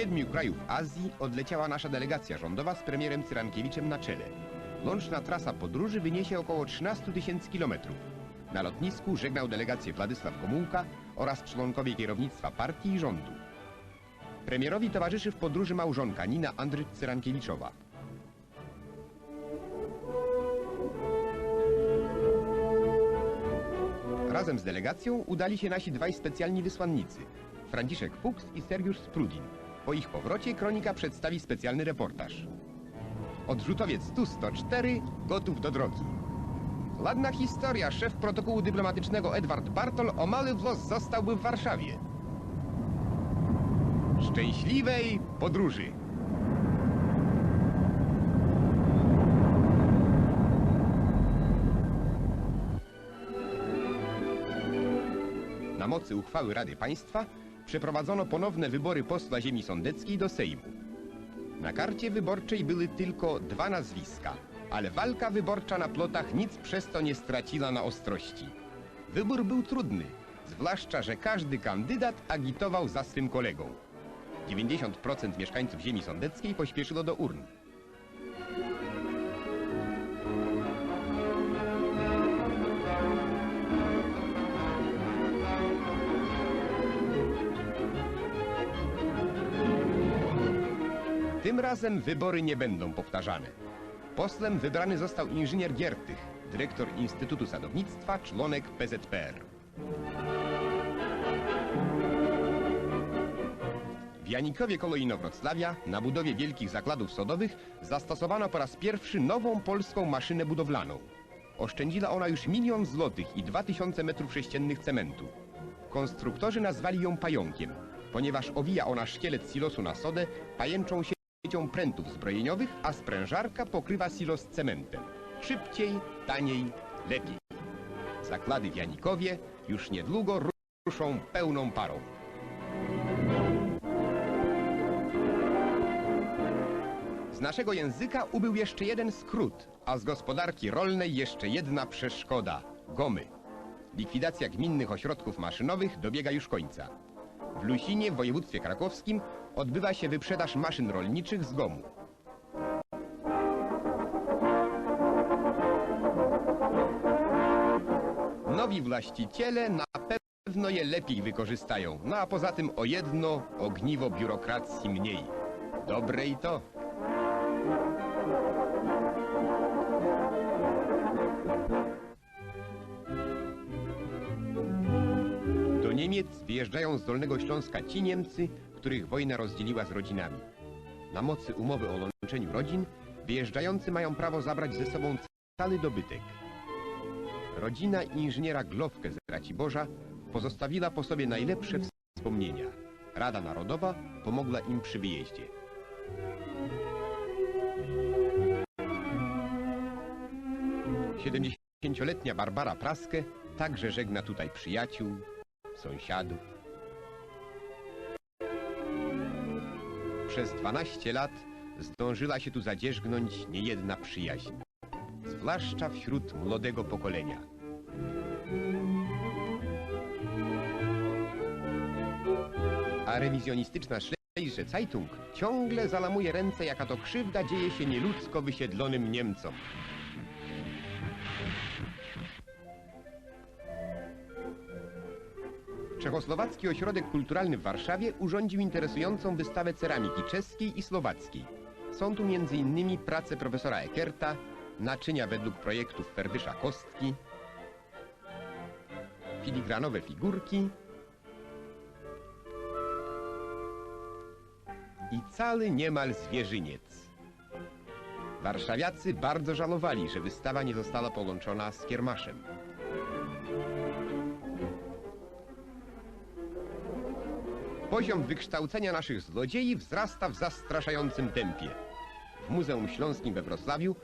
Siedmiu krajów Azji odleciała nasza delegacja rządowa z premierem Cyrankiewiczem na czele. Łączna trasa podróży wyniesie około 13 tysięcy kilometrów. Na lotnisku żegnał delegację Władysław Gomułka oraz członkowie kierownictwa partii i rządu. Premierowi towarzyszy w podróży małżonka Nina Andryt Cyrankiewiczowa. Razem z delegacją udali się nasi dwaj specjalni wysłannicy, Franciszek Fuchs i Sergiusz Sprudin. Po ich powrocie kronika przedstawi specjalny reportaż. Odrzutowiec Tu-104 gotów do drogi. Ładna historia. Szef protokołu dyplomatycznego Edward Bartol o mały włos zostałby w Warszawie. Szczęśliwej podróży! Na mocy uchwały Rady Państwa przeprowadzono ponowne wybory posła ziemi sądeckiej do Sejmu. Na karcie wyborczej były tylko dwa nazwiska, ale walka wyborcza na plotach nic przez to nie straciła na ostrości. Wybór był trudny, zwłaszcza, że każdy kandydat agitował za swym kolegą. 90% mieszkańców ziemi sądeckiej pośpieszyło do urn. Tym razem wybory nie będą powtarzane. Posłem wybrany został inżynier Giertych, dyrektor Instytutu Sadownictwa, członek PZPR. W Janikowie koło Inowrocławia na budowie wielkich zakładów sodowych zastosowano po raz pierwszy nową polską maszynę budowlaną. Oszczędziła ona już milion złotych i 2000 metrów sześciennych cementu. Konstruktorzy nazwali ją pająkiem, ponieważ owija ona szkielet silosu na sodę pajęczą siecią prętów zbrojeniowych, a sprężarka pokrywa silos cementem. Szybciej, taniej, lepiej. Zakłady w Janikowie już niedługo ruszą pełną parą. Z naszego języka ubył jeszcze jeden skrót, a z gospodarki rolnej jeszcze jedna przeszkoda gomy. Likwidacja gminnych ośrodków maszynowych dobiega już końca. W Lusinie w województwie krakowskim odbywa się wyprzedaż maszyn rolniczych z gomu. Nowi właściciele na pewno je lepiej wykorzystają. No a poza tym o jedno ogniwo biurokracji mniej. Dobre i to. Do Niemiec wyjeżdżają z Dolnego Śląska ci Niemcy, których wojna rozdzieliła z rodzinami. Na mocy umowy o łączeniu rodzin, wyjeżdżający mają prawo zabrać ze sobą cały dobytek. Rodzina inżyniera Glowkę z Raciborza pozostawiła po sobie najlepsze wspomnienia. Rada Narodowa pomogła im przy wyjeździe. Siedemdziesięcioletnia Barbara Praskę także żegna tutaj przyjaciół, sąsiadów. Przez 12 lat zdążyła się tu zadzierzgnąć niejedna przyjaźń, zwłaszcza wśród młodego pokolenia. A rewizjonistyczna Schlesische Zeitung ciągle zalamuje ręce, jaka to krzywda dzieje się nieludzko wysiedlonym Niemcom. Czechosłowacki Ośrodek Kulturalny w Warszawie urządził interesującą wystawę ceramiki czeskiej i słowackiej. Są tu m.in. prace profesora Ekerta, naczynia według projektów Ferdysza Kostki, filigranowe figurki i cały niemal zwierzyniec. Warszawiacy bardzo żałowali, że wystawa nie została połączona z kiermaszem. Poziom wykształcenia naszych złodziei wzrasta w zastraszającym tempie. W Muzeum Śląskim we Wrocławiu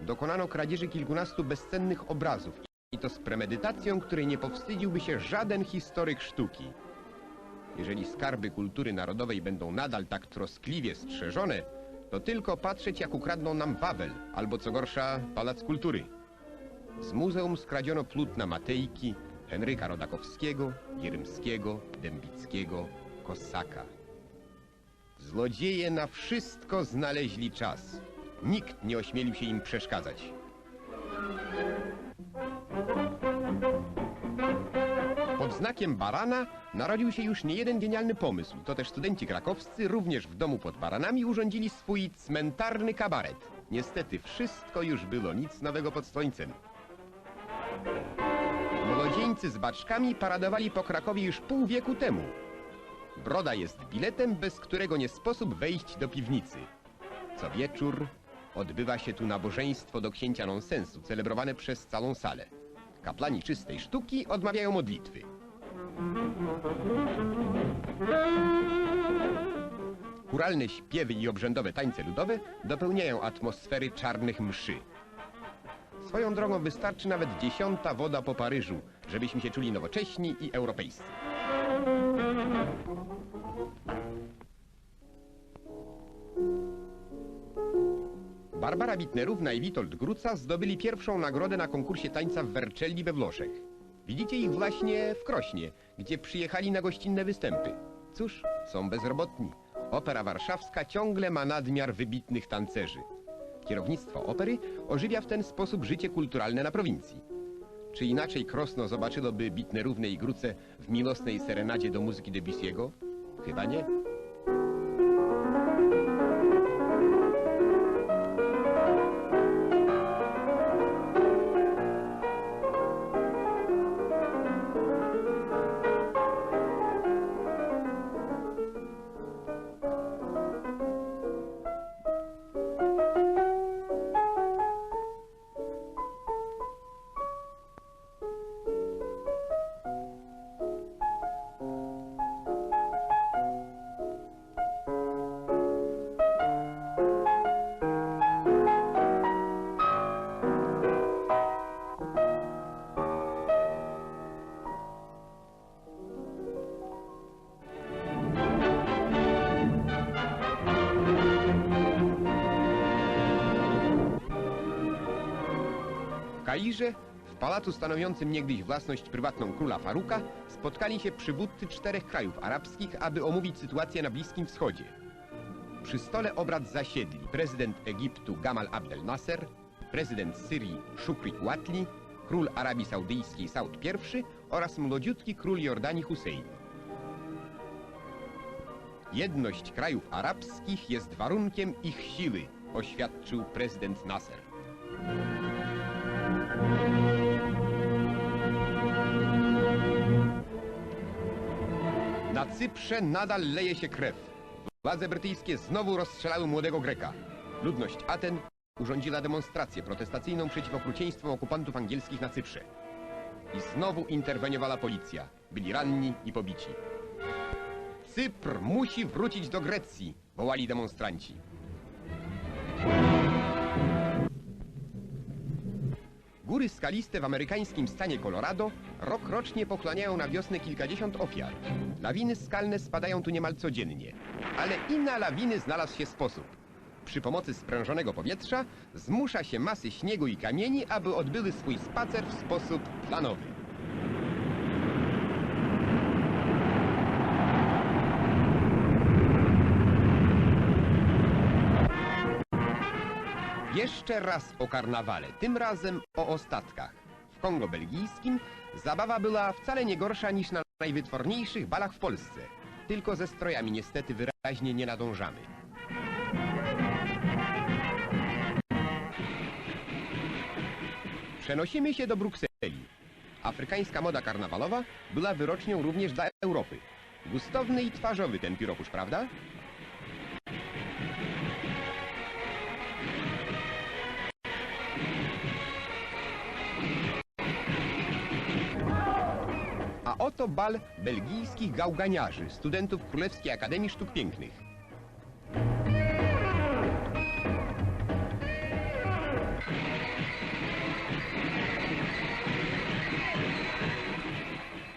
dokonano kradzieży kilkunastu bezcennych obrazów I to z premedytacją, której nie powstydziłby się żaden historyk sztuki. Jeżeli skarby kultury narodowej będą nadal tak troskliwie strzeżone, to tylko patrzeć jak ukradną nam Wawel, albo co gorsza, Pałac Kultury. Z muzeum skradziono plutna Matejki, Henryka Rodakowskiego, Jerymskiego, Dębickiego, Kosaka. Złodzieje na wszystko znaleźli czas. Nikt nie ośmielił się im przeszkadzać. Pod znakiem Barana narodził się już niejeden genialny pomysł. To też studenci krakowscy również w domu pod Baranami urządzili swój cmentarny kabaret. Niestety wszystko już było, nic nowego pod słońcem. Młodzieńcy z baczkami paradowali po Krakowie już pół wieku temu. Broda jest biletem, bez którego nie sposób wejść do piwnicy. Co wieczór odbywa się tu nabożeństwo do księcia nonsensu, celebrowane przez całą salę. Kaplani czystej sztuki odmawiają modlitwy. Churalne śpiewy i obrzędowe tańce ludowe dopełniają atmosfery czarnych mszy. Swoją drogą wystarczy nawet dziesiąta woda po Paryżu, żebyśmy się czuli nowocześni i europejscy. Barbara Bitnerówna i Witold Gruca zdobyli pierwszą nagrodę na konkursie tańca w Vercelli we Włoszech. Widzicie ich właśnie w Krośnie, gdzie przyjechali na gościnne występy. Cóż, są bezrobotni. Opera Warszawska ciągle ma nadmiar wybitnych tancerzy. Kierownictwo opery ożywia w ten sposób życie kulturalne na prowincji. Czy inaczej Krosno zobaczyłoby Bitnerówne i Gruce w miłosnej serenadzie do muzyki Debussy'ego? Chyba nie. Kairze, w pałacu stanowiącym niegdyś własność prywatną króla Faruka, spotkali się przywódcy czterech krajów arabskich, aby omówić sytuację na Bliskim Wschodzie. Przy stole obrad zasiedli prezydent Egiptu Gamal Abdel Nasser, prezydent Syrii Shukri Łatli, król Arabii Saudyjskiej Saud I oraz młodziutki król Jordanii Hussein. Jedność krajów arabskich jest warunkiem ich siły, oświadczył prezydent Nasser. Na Cyprze nadal leje się krew. Władze brytyjskie znowu rozstrzelały młodego Greka. Ludność Aten urządziła demonstrację protestacyjną przeciw okrucieństwom okupantów angielskich na Cyprze. I znowu interweniowała policja. Byli ranni i pobici. Cypr musi wrócić do Grecji, wołali demonstranci. Góry skaliste w amerykańskim stanie Colorado rok rocznie pochłaniają na wiosnę kilkadziesiąt ofiar. Lawiny skalne spadają tu niemal codziennie. Ale i na lawiny znalazł się sposób. Przy pomocy sprężonego powietrza zmusza się masy śniegu i kamieni, aby odbyły swój spacer w sposób planowy. Jeszcze raz o karnawale, tym razem o ostatkach. W Kongo belgijskim zabawa była wcale nie gorsza niż na najwytworniejszych balach w Polsce. Tylko ze strojami niestety wyraźnie nie nadążamy. Przenosimy się do Brukseli. Afrykańska moda karnawalowa była wyrocznią również dla Europy. Gustowny i twarzowy ten pióropusz, prawda? A oto bal belgijskich gałganiarzy, studentów Królewskiej Akademii Sztuk Pięknych.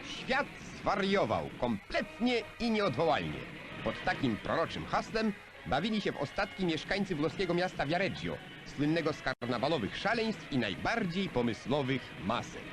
Świat zwariował kompletnie i nieodwołalnie. Pod takim proroczym hasłem bawili się w ostatki mieszkańcy włoskiego miasta Viareggio, słynnego z karnawalowych szaleństw i najbardziej pomysłowych masek.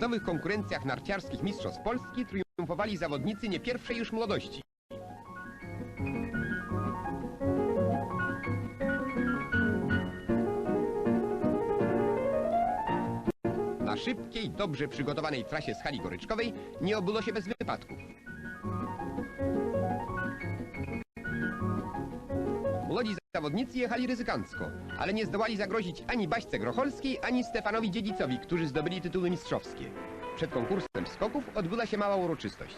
W zjazdowych konkurencjach narciarskich Mistrzostw Polski triumfowali zawodnicy nie pierwszej już młodości. Na szybkiej, dobrze przygotowanej trasie z hali goryczkowej nie obyło się bez wypadków. Młodzi zawodnicy jechali ryzykancko, ale nie zdołali zagrozić ani Baśce Grocholskiej, ani Stefanowi Dziedzicowi, którzy zdobyli tytuły mistrzowskie. Przed konkursem skoków odbyła się mała uroczystość.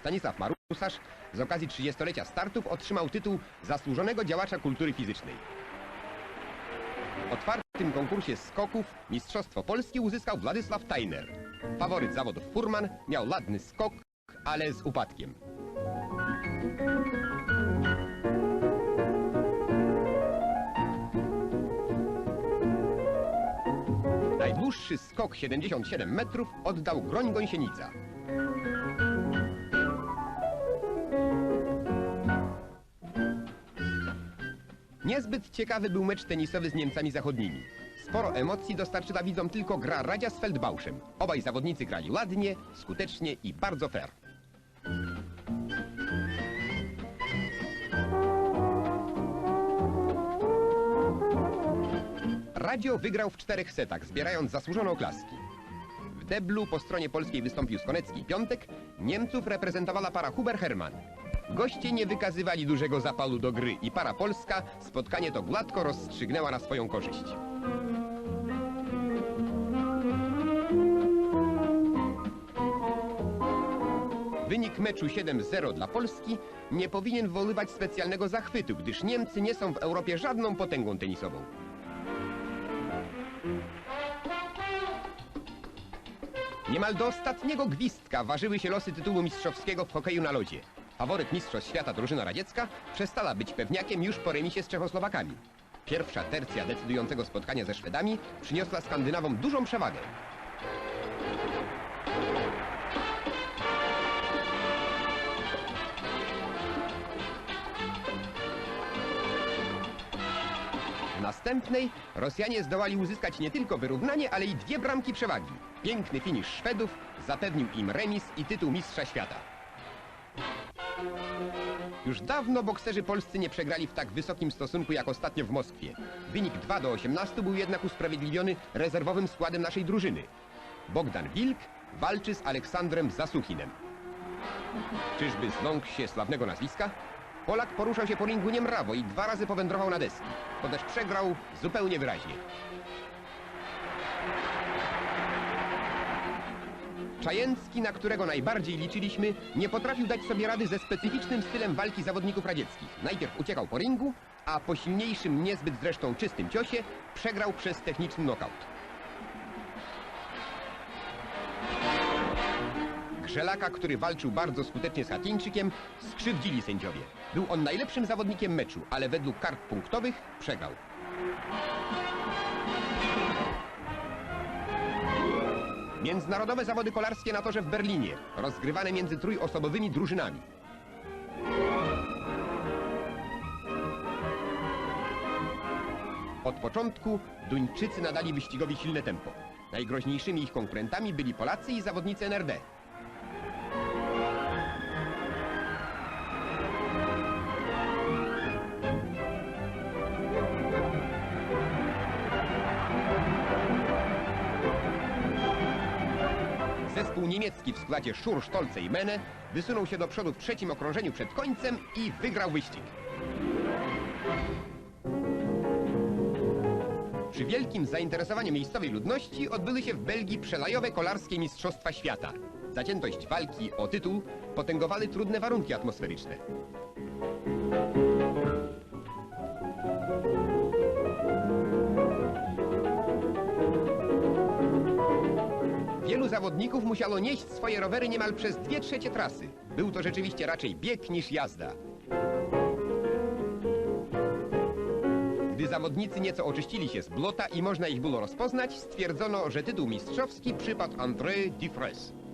Stanisław Marusarz z okazji 30-lecia startów otrzymał tytuł Zasłużonego Działacza Kultury Fizycznej. W otwartym konkursie skoków Mistrzostwo Polski uzyskał Władysław Tajner. Faworyt zawodów Furman miał ładny skok, ale z upadkiem. Najdłuższy skok 77 metrów oddał Groń Gąsienica. Niezbyt ciekawy był mecz tenisowy z Niemcami zachodnimi. Sporo emocji dostarczyła widzom tylko gra Radzia z Feldbauszem. Obaj zawodnicy grali ładnie, skutecznie i bardzo fair. Radio wygrał w czterech setach, zbierając zasłużone oklaski. W deblu po stronie polskiej wystąpił Skonecki Piątek, Niemców reprezentowała para Huber-Hermann. Goście nie wykazywali dużego zapału do gry i para polska spotkanie to gładko rozstrzygnęła na swoją korzyść. Wynik meczu 7-0 dla Polski nie powinien wywoływać specjalnego zachwytu, gdyż Niemcy nie są w Europie żadną potęgą tenisową. Niemal do ostatniego gwizdka ważyły się losy tytułu mistrzowskiego w hokeju na lodzie. Faworyt Mistrzostw Świata drużyna radziecka przestała być pewniakiem już po remisie z Czechosłowakami. Pierwsza tercja decydującego spotkania ze Szwedami przyniosła Skandynawom dużą przewagę. Następnej Rosjanie zdołali uzyskać nie tylko wyrównanie, ale i dwie bramki przewagi. Piękny finisz Szwedów zapewnił im remis i tytuł mistrza świata. Już dawno bokserzy polscy nie przegrali w tak wysokim stosunku jak ostatnio w Moskwie. Wynik 2 do 18 był jednak usprawiedliwiony rezerwowym składem naszej drużyny. Bogdan Wilk walczy z Aleksandrem Zasuchinem. Czyżby zląkł się sławnego nazwiska? Polak poruszał się po ringu niemrawo i dwa razy powędrował na deski. To też przegrał zupełnie wyraźnie. Czajęcki, na którego najbardziej liczyliśmy, nie potrafił dać sobie rady ze specyficznym stylem walki zawodników radzieckich. Najpierw uciekał po ringu, a po silniejszym, niezbyt zresztą czystym ciosie przegrał przez techniczny nokaut. Grzelaka, który walczył bardzo skutecznie z Hatyńczykiem, skrzywdzili sędziowie. Był on najlepszym zawodnikiem meczu, ale według kart punktowych przegrał. Międzynarodowe zawody kolarskie na torze w Berlinie, rozgrywane między trójosobowymi drużynami. Od początku Duńczycy nadali wyścigowi silne tempo. Najgroźniejszymi ich konkurentami byli Polacy i zawodnicy NRD. Zespół niemiecki w składzie Schur, Stolce i Mene wysunął się do przodu w trzecim okrążeniu przed końcem i wygrał wyścig. Przy wielkim zainteresowaniu miejscowej ludności odbyły się w Belgii przelajowe kolarskie Mistrzostwa Świata. Zaciętość walki o tytuł potęgowały trudne warunki atmosferyczne. Zawodników musiało nieść swoje rowery niemal przez dwie trzecie trasy. Był to rzeczywiście raczej bieg niż jazda. Gdy zawodnicy nieco oczyścili się z blota i można ich było rozpoznać, stwierdzono, że tytuł mistrzowski przypadł André Dufresne.